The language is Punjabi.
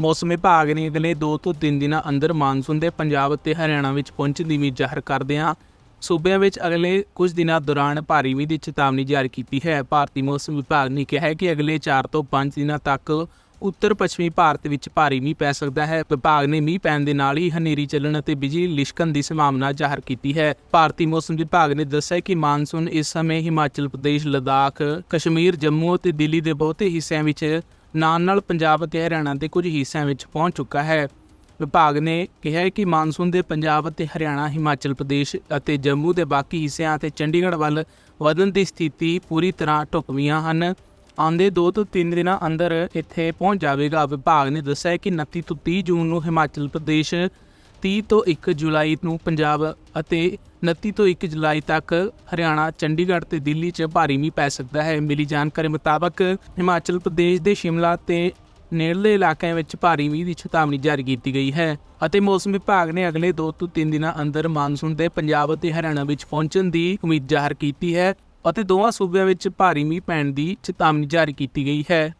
ਮੌਸਮ ਵਿਭਾਗ ਨੇ ਅਗਲੇ 2 ਤੋਂ 3 ਦਿਨਾਂ ਅੰਦਰ ਮਾਨਸੂਨ ਦੇ ਪੰਜਾਬ ਅਤੇ ਹਰਿਆਣਾ ਵਿੱਚ ਪਹੁੰਚਣ ਦੀ ਉਮੀਦ ਜ਼ਾਹਰ ਕਰਦਿਆਂ ਸੂਬਿਆਂ ਵਿੱਚ ਅਗਲੇ ਕੁਝ ਦਿਨਾਂ ਦੌਰਾਨ ਭਾਰੀ ਮੀਂਹ ਦੀ ਚੇਤਾਵਨੀ ਜਾਰੀ ਕੀਤੀ ਹੈ। ਭਾਰਤੀ ਮੌਸਮ ਵਿਭਾਗ ਨੇ ਕਿਹਾ ਹੈ ਕਿ ਅਗਲੇ 4 ਤੋਂ 5 ਦਿਨਾਂ ਤੱਕ ਉੱਤਰ ਪੱਛਮੀ ਭਾਰਤ ਵਿੱਚ ਭਾਰੀ ਮੀਂਹ ਪੈ ਸਕਦਾ ਹੈ। ਵਿਭਾਗ ਨੇ ਮੀਂਹ ਪੈਣ ਦੇ ਨਾਲ ਹੀ ਹਨੇਰੀ ਚੱਲਣ ਅਤੇ ਬਿਜਲੀ ਲਿਸ਼ਕਣ ਦੀ ਸੰਭਾਵਨਾ ਜ਼ਾਹਰ ਕੀਤੀ ਹੈ। ਭਾਰਤੀ ਮੌਸਮ ਵਿਭਾਗ ਨੇ ਦੱਸਿਆ ਕਿ ਮਾਨਸੂਨ ਇਸ ਸਮੇਂ ਹਿਮਾਚਲ ਪ੍ਰਦੇਸ਼, ਲਦਾਖ, ਕਸ਼ਮੀਰ, ਜੰਮੂ ਅਤੇ ਦਿੱਲੀ ਦੇ ਬਹੁਤੇ ਹਿੱਸਿਆਂ ਵਿੱਚ ਨਾਲ ਨਾਲ ਪੰਜਾਬ ਅਤੇ ਹਰਿਆਣਾ ਦੇ ਕੁਝ ਹਿੱਸਿਆਂ ਵਿੱਚ ਪਹੁੰਚ ਚੁੱਕਾ ਹੈ। ਵਿਭਾਗ ਨੇ ਕਿਹਾ ਹੈ ਕਿ ਮਾਨਸੂਨ ਦੇ ਪੰਜਾਬ ਅਤੇ ਹਰਿਆਣਾ, ਹਿਮਾਚਲ ਪ੍ਰਦੇਸ਼ ਅਤੇ ਜੰਮੂ ਦੇ ਬਾਕੀ ਹਿੱਸਿਆਂ ਅਤੇ ਚੰਡੀਗੜ੍ਹ ਵੱਲ ਵਧਣ ਦੀ ਸਥਿਤੀ ਪੂਰੀ ਤਰ੍ਹਾਂ ਢੁਕਵੀਆਂ ਹਨ। ਆਉਂਦੇ 2 ਤੋਂ 3 ਦਿਨਾਂ ਅੰਦਰ ਇੱਥੇ ਪਹੁੰਚ ਜਾਵੇਗਾ। ਵਿਭਾਗ ਨੇ ਦੱਸਿਆ ਹੈ ਕਿ 29 ਤੋਂ 30 ਜੂਨ ਨੂੰ ਹਿਮਾਚਲ ਪ੍ਰਦੇਸ਼ 30 ਤੋਂ 1 ਜੁਲਾਈ ਨੂੰ ਪੰਜਾਬ ਅਤੇ 29 ਤੋਂ 1 ਜੁਲਾਈ ਤੱਕ ਹਰਿਆਣਾ, ਚੰਡੀਗੜ੍ਹ ਤੇ ਦਿੱਲੀ 'ਚ ਭਾਰੀ ਮੀਂਹ ਪੈ ਸਕਦਾ ਹੈ। ਮਿਲੀ ਜਾਣਕਾਰੀ ਮੁਤਾਬਕ ਹਿਮਾਚਲ ਪ੍ਰਦੇਸ਼ ਦੇ ਸ਼ਿਮਲਾ ਤੇ ਨੇੜਲੇ ਇਲਾਕਿਆਂ ਵਿੱਚ ਭਾਰੀ ਮੀਂਹ ਦੀ ਚੇਤਾਵਨੀ ਜਾਰੀ ਕੀਤੀ ਗਈ ਹੈ ਅਤੇ ਮੌਸਮ ਵਿਭਾਗ ਨੇ ਅਗਲੇ 2 ਤੋਂ 3 ਦਿਨਾਂ ਅੰਦਰ ਮਾਨਸੂਨ ਦੇ ਪੰਜਾਬ ਅਤੇ ਹਰਿਆਣਾ ਵਿੱਚ ਪਹੁੰਚਣ ਦੀ ਉਮੀਦ ਜ਼ਾਹਰ ਕੀਤੀ ਹੈ ਅਤੇ ਦੋਵਾਂ ਸੂਬਿਆਂ ਵਿੱਚ ਭਾਰੀ ਮੀਂਹ ਪੈਣ ਦੀ ਚੇਤਾਵਨੀ ਜਾਰੀ ਕੀਤੀ ਗਈ ਹੈ।